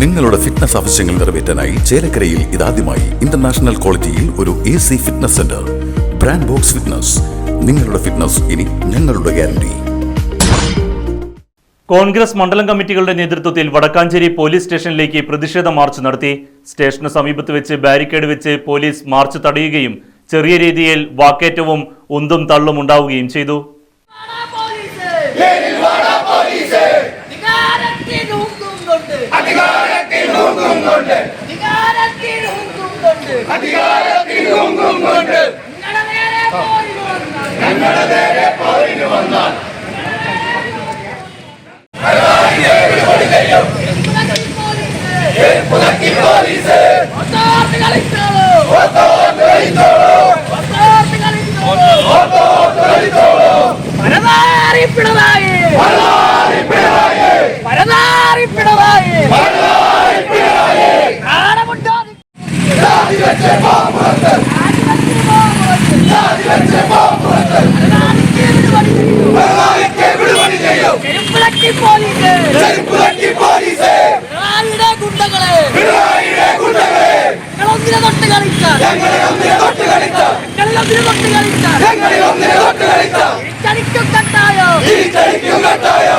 നിങ്ങളുടെ ഫിറ്റ്നസ് ആവശ്യങ്ങൾ നിറവേറ്റാനായി ചേലക്കരയിൽ ഇതാദ്യമായി ഇന്റർനാഷണൽ ക്വാളിറ്റിയിൽ ഒരു A C fitness centre brand box fitness നിങ്ങളുടെ ഫിറ്റ്നസ് ഇനി ഞങ്ങളുടെ ഗ്യാരണ്ടി കോൺഗ്രസ് മണ്ഡലം കമ്മിറ്റികളുടെ നേതൃത്വത്തിൽ വടക്കാഞ്ചേരി പോലീസ് സ്റ്റേഷനിലേക്ക് പ്രതിഷേധ മാർച്ച് നടത്തി. സ്റ്റേഷന് സമീപത്ത് വെച്ച് ബാരിക്കേഡ് വെച്ച് പോലീസ് മാർച്ച് തടയുകയും ചെറിയ രീതിയിൽ വാക്കേറ്റവും ഉന്തും തള്ളും ഉണ്ടാവുകയും ചെയ്തു. ഊക്കുന്നുണ്ട് അധികാരത്തിൽ കൊണ്ട് അധികാരത്തിൽ കൊണ്ട് ഞങ്ങളുടെ നേരെ പോരിന് വന്നാൽ ഒത്തോർത്ത് പരതാരി ഒന്നിനെ തൊട്ട് കളിച്ചാൽ തിരിച്ചടിക്കും കട്ടായോ തിരിച്ചടിക്കും കട്ടായോ?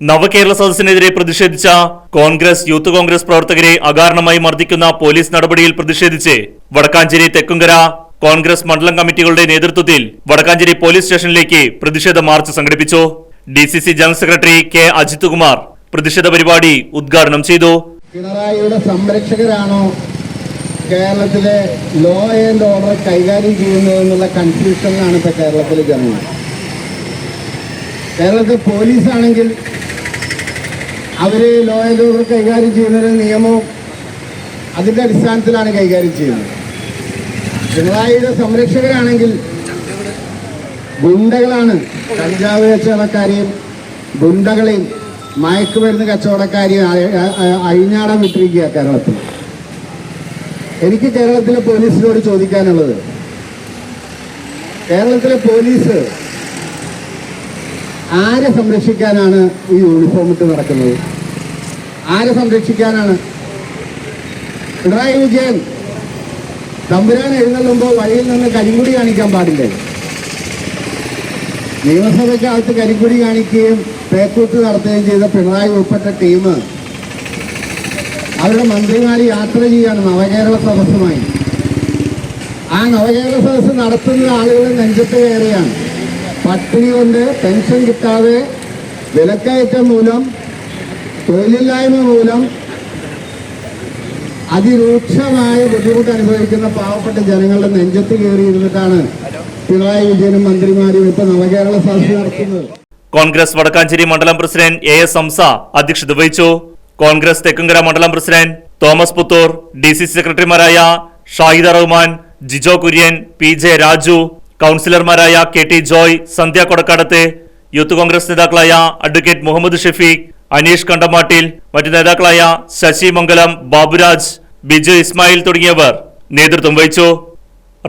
നവകേരള സദസ്സിനെതിരെ പ്രതിഷേധിച്ച കോൺഗ്രസ് യൂത്ത് കോൺഗ്രസ് പ്രവർത്തകരെ അകാരണമായി മർദ്ദിക്കുന്ന പോലീസ് നടപടിയിൽ പ്രതിഷേധിച്ച് വടക്കാഞ്ചേരി തെക്കുംകര കോൺഗ്രസ് മണ്ഡലം കമ്മിറ്റികളുടെ നേതൃത്വത്തിൽ വടക്കാഞ്ചേരി പോലീസ് സ്റ്റേഷനിലേക്ക് പ്രതിഷേധ മാർച്ച് സംഘടിപ്പിച്ചു. D C C general secretary K Ajith Kumar പ്രതിഷേധ പരിപാടി ഉദ്ഘാടനം ചെയ്തു. പിണറായിയുടെ സംരക്ഷകരാണോ കേരളത്തിലെ ലോ ആൻഡ് ഓർഡർ കൈകാര്യം ചെയ്യുന്നതെന്നുള്ള കൺഫ്യൂഷനിലാണ് ഇപ്പൊ കേരളത്തിലെ ജനങ്ങൾ. കേരളത്തിൽ പോലീസാണെങ്കിൽ അവർ ലോ ആൻഡ് ഓർഡർ കൈകാര്യം ചെയ്യുന്നതിന് നിയമവും അതിന്റെ അടിസ്ഥാനത്തിലാണ് കൈകാര്യം ചെയ്യുന്നത്. പിണറായിയുടെ സംരക്ഷകരാണെങ്കിൽ ഗുണ്ടകളാണ്. കഞ്ചാവ് കച്ചവടക്കാരെയും ഗുണ്ടകളെയും മയക്കുമരുന്ന് കച്ചവടക്കാരെയും അഴിഞ്ഞാടാൻ വിട്ടിരിക്കുക കേരളത്തിൽ. എനിക്ക് കേരളത്തിലെ പോലീസിനോട് ചോദിക്കാനുള്ളത്. കേരളത്തിലെ പോലീസ് ആരെ സംരക്ഷിക്കാനാണ് ഈ യൂണിഫോം ഇട്ട് നടക്കുന്നത്? ആരെ സംരക്ഷിക്കാനാണ്? പിണറായി വിജയൻ തമ്പുരാൻ എഴുന്നള്ളുമ്പോൾ വഴിയിൽ നിന്ന് കരിങ്കുടി കാണിക്കാൻ പാടില്ലേ? നിയമസഭയ്ക്കകത്ത് കരിങ്കുടി കാണിക്കുകയും പേക്കൂത്ത് നടത്തുകയും ചെയ്ത പിണറായി ഉൾപ്പെട്ട ടീം അവരുടെ മന്ത്രിമാർ യാത്ര ചെയ്യാണ് നവകേരള സദസ്സുമായി. ആ നവകേരള സദസ്സ് നടത്തുന്ന ആളുകൾ നെഞ്ചത്ത് കയറിയാണ്. പട്ടിണി കൊണ്ട് പെൻഷൻ കിട്ടാതെ വിലക്കയറ്റം മൂലം തൊഴിലില്ലായ്മ മൂലം അതിരൂക്ഷമായ ബുദ്ധിമുട്ട് അനുഭവിക്കുന്ന പാവപ്പെട്ട ജനങ്ങളുടെ നെഞ്ചത്ത് കയറി ഇരുന്നിട്ടാണ് പിണറായി വിജയനും മന്ത്രിമാരും ഇപ്പൊ നവകേരള സാധ്യത നടത്തുന്നത്. കോൺഗ്രസ് വടക്കാഞ്ചേരി മണ്ഡലം പ്രസിഡന്റ് എ എസ് ഹംസ അധ്യക്ഷത വഹിച്ചു. കോൺഗ്രസ് തെക്കുംകര മണ്ഡലം president Thomas Puthur D C സെക്രട്ടറിമാരായ ഷാഹിദ റഹ്മാൻ ജിജോ കുര്യൻ പി ജെ രാജു കൗൺസിലർമാരായ K T Joy Sandhya Kodakkadath youth Congress നേതാക്കളായ അഡ്വക്കേറ്റ് മുഹമ്മദ് ഷഫീഖ് അനീഷ് കണ്ടമാട്ടിൽ മറ്റു നേതാക്കളായ ശശി മംഗലം ബാബുരാജ് ബിജു ഇസ്മായിൽ തുടങ്ങിയവർ നേതൃത്വം വഹിച്ചു.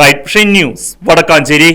Right news Vadakkanchery.